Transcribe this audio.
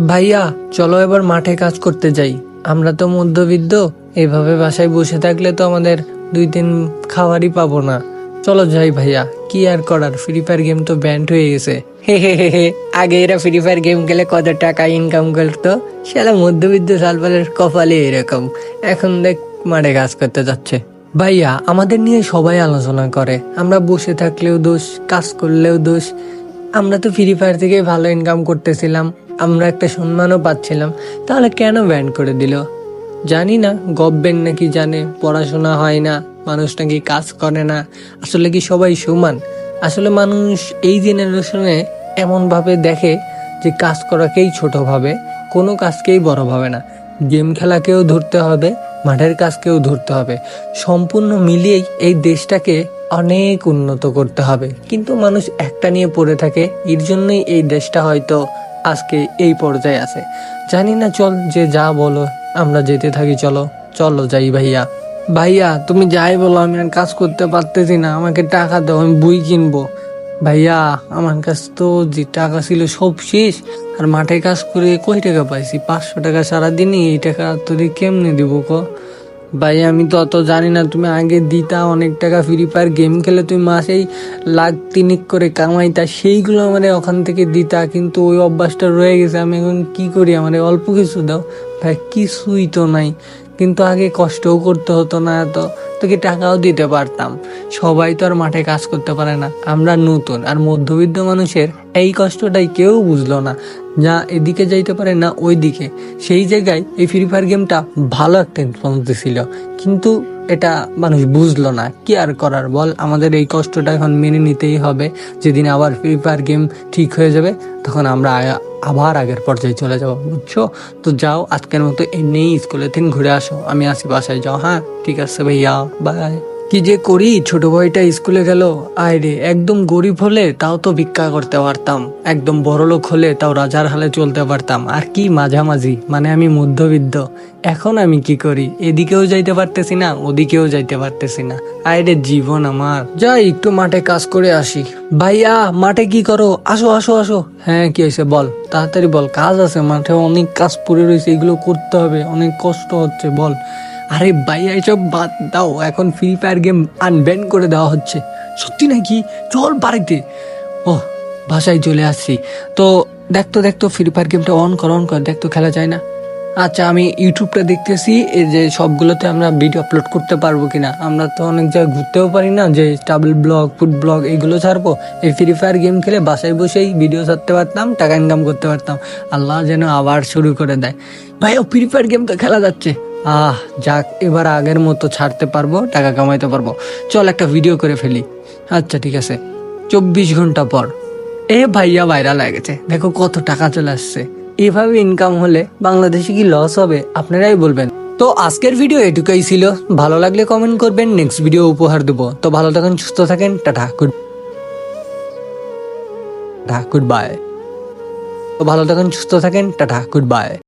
ভাইয়া, চলো এবার মাঠে কাজ করতে যাই। আমরা তো মধ্যবিত্ত, এভাবে বাসায় বসে থাকলে তো আমাদের দুই দিন খাবারই পাবো না। চলো যাই ভাইয়া, কি আর করার ফ্রি ফায়ার গেম তো ব্যান্ড হয়ে গেছে। হে হে হে হে, আগে এরা ফ্রি ফায়ার গেম খেলে কত টাকা ইনকাম করতো? সেটা মধ্যবিত্ত সালপালের কপালে এরকম। এখন দেখ, মাঠে কাজ করতে যাচ্ছে। ভাইয়া, আমাদের নিয়ে সবাই আলোচনা করে। আমরা বসে থাকলেও দোষ, কাজ করলেও দোষ। আমরা তো ফ্রি ফায়ার থেকে ভালো ইনকাম করতেছিলাম। আমরা একটা সম্মানও পাচ্ছিলাম, তাহলে কেন ব্যান করে দিল? জানি না গভর্নমেন্ট নাকি জানে, পড়াশোনা হয় না, মানুষ নাকি কাজ করে না, আসলে কি সবাই সমান? আসলে মানুষ এই জেনারেশনে এমনভাবে দেখে যে কাজ করাকেই ছোট ভাবে, কোনো কাজকেই বড় ভাবে না। গেম খেলাকেও ধরতে হবে, মাঠের কাজকেও ধরতে হবে। সম্পূর্ণ মিলিয়েই এই দেশটাকে অনেক উন্নত করতে হবে। কিন্তু মানুষ একটা নিয়ে পড়ে থাকে, এর জন্যই এই দেশটা হয়তো আজকে এই পর্যায়ে আছে। জানি না, চল যে যা বলো, আমরা যেতে থাকি, চলো চলো যাই ভাইয়া। ভাইয়া, তুমি যাই বলো, আমি আর কাজ করতে পারতেছি না, আমাকে টাকা দাও, আমি বই কিনবো। ভাইয়া, আমার কাছে তো যে টাকা ছিল সব শেষ, আর মাঠে কাজ করে কয় টাকা পাইছি? পাঁচশো টাকা সারাদিনই, এই টাকা তোদের কেমনে দিব ক? ভাই, আমি তো অত জানি না, তুমি আগে দিতা অনেক টাকা ফ্রি ফায়ার গেম খেলে, তুমি মাসেই লাখ তিনিক করে কামাইতা, সেইগুলো মানে ওখান থেকে দিতা, কিন্তু ওই অভ্যাসটা রয়ে গেছে, আমি এখন কি করি, আমার অল্প কিছু দাও। ভাই, কিছুই তো নাই, কিন্তু আগে কষ্টও করতে হতো না এত তোকে টাকাও দিতে পারতাম। সবাই তো আর মাঠে কাজ করতে পারে না, আমরা নতুন, আর মধ্যবিত্ত মানুষের এই কষ্টটাই কেউ বুঝলো না। যা এদিকে যাইতে পারে, না ওই দিকে সেই জায়গায় এই ফ্রি ফায়ার গেমটা ভালো একটা ইনফ্লুয়েন্স ছিল কিন্তু এটা মানুষ বুঝলো না। কি আর করার বল? আমাদের এই কষ্টটা এখন মেনে নিতেই হবে। যেদিন আবার ফ্রি ফায়ার গেম ঠিক হয়ে যাবে, তখন আমরা আবার আগের পর্যায়ে চলে যাব, বুঝছ? তো যাও, আজকের মতো এমনিই স্কুলে থেকে ঘুরে আসো। আমি আসি বাসায়। যাও হ্যাঁ? ঠিক আছে ভাইয়া। বাই কি যে করি, ছোট ভাইটা স্কুলে গেল। আয় রে, একদম গরিব হলে তাও তো ভিক্ষা করতে পারতাম। একদম বড় লোক হলে তাও রাজার হালে চলতে পারতাম। আর কি মাঝামাঝি মানে আমি মধ্যবিত্ত। এখন আমি কি করি? এদিকেও যাইতে পারতেছি না, ওদিকেও যাইতে পারতেছি না। আয় রে, জীবন আমার। যাই, একটু মাঠে কাজ করে আসি। ভাইয়া, মাঠে কি করো? আসো আসো আসো। হ্যাঁ কি হয়েছে বল? তাড়াতাড়ি বল, কাজ আছে, মাঠে অনেক কাজ পড়ে রয়েছে, এগুলো করতে হবে, অনেক কষ্ট হচ্ছে, বল। আরে ভাইয়া এসব বাদ দাও। এখন ফ্রি ফায়ার গেম আনব্যান করে দেওয়া হচ্ছে। সত্যি নাকি? চল বাড়িতে। ও বাসায় চলে আসছি। তো দেখতো দেখতো ফ্রি ফায়ার গেমটা অন কর অন কর। দেখতো খেলা যায় না। আচ্ছা আমি ইউটিউবটা দেখতেছি এই যে সবগুলোতে আমরা ভিডিও আপলোড করতে পারব কিনা। আমরা তো অনেক জায়গায় ঘুরতেও পারি না, যে ট্রাভেল ব্লগ ফুড ব্লগ এইগুলো ছাড়বো। এই ফ্রি ফায়ার গেম খেলে বাসায় বসেই ভিডিও ছাড়তে পারতাম, টাকা ইনকাম করতে পারতাম। আল্লাহ যেন আবার শুরু করে দেয়। ভাই, ও ফ্রি ফায়ার গেম তো খেলা যাচ্ছে। আহ, যাক, এবার আগের মতো ছাড়তে পারব, টাকা কামাইতে পারব। চল একটা ভিডিও করে ফেলি। আচ্ছা ঠিক আছে। চব্বিশ ঘণ্টা পর। এ ভাইয়া ভাইরাল হয়ে গেছে। দেখো কত টাকা চলে আসছে। এভাবে ইনকাম হলে বাংলাদেশে কি লস হবে? আপনারাই বলবেন। তো আজকের ভিডিও এটুকুই ছিল। ভালো লাগলে কমেন্ট করবেন। নেক্সট ভিডিও উপহার দেবো। তো ভালো থাকেন, সুস্থ থাকেন। টাটা গুড গুড বাই তো ভালো থাকেন, সুস্থ থাকেন। Tata good bye